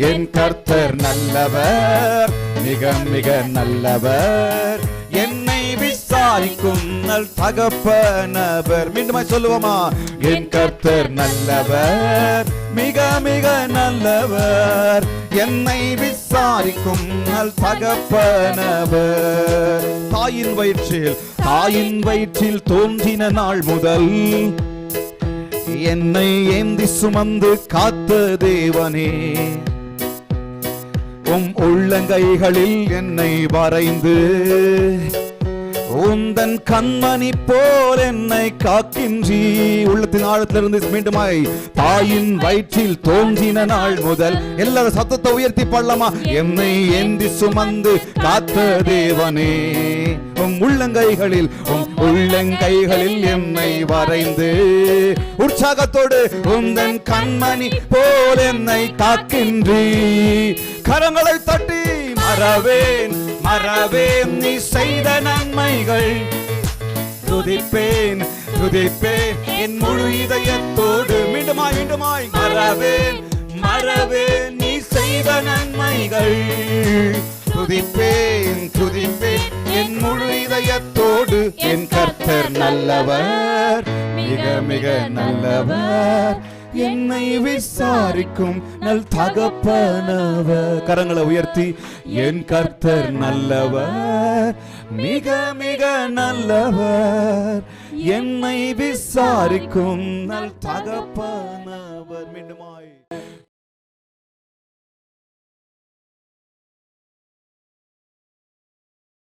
என் கர்த்தர் நல்லவர் மிக மிக நல்லவர். என்னை விசாரிக்கும் நல் தகப்பனவர். மீண்டும் சொல்லுவோமா? என் கர்த்தர் நல்லவர் மிக மிக நல்லவர். என்னை விசாரிக்கும் நல் தகப்பனவர். தாயின் வயிற்றில் தாயின் வயிற்றில் தோன்றின நாள் முதல் என்னை ஏந்தி சுமந்து காத்த தேவனே. உம் உள்ளங்கைகளில் என்னை வரைந்து உந்தன் கண்மணி போல் என்னை காக்கின்றி. உள்ளத்தின் ஆழத்திலிருந்து மீண்டுமாய் தாயின் வயிற்றில் தோன்றின நாள் முதல். எல்லாரும் சத்தத்தை உயர்த்தி பாடலாமா என்னை ஏந்தி சுமந்து காத்த தேவனே. உம் உள்ளங்கைகளில் உம் உள்ளங்கைகளில் என்னை வரைந்து. உற்சாகத்தோடு உந்தன் கண்மணி போல் என்னை காக்கின்றி. கரங்களை தட்டி மறவேன் மறவேன் நீ செய்தன துதிப்பேன் துதிப்பேன். என் முழு இதயத்தோடு மீண்டுமாய் மீண்டுமாய் மறவேன் மறவேன். நீ செய்த நன்மைகள். துதிப்பேன் துதிப்பேன். என் முழு இதயத்தோடு என் கர்த்தர் நல்லவர் மிக மிக நல்லவர். என்னை விசாரிக்கும் நல் தகப்பனவர். கரங்களை உயர்த்தி என் கர்த்தர் நல்லவர். மிக மிக நல்லவர். என்னை விசாரிக்கும் நல் தகப்பனவர். மீண்டுமாய்.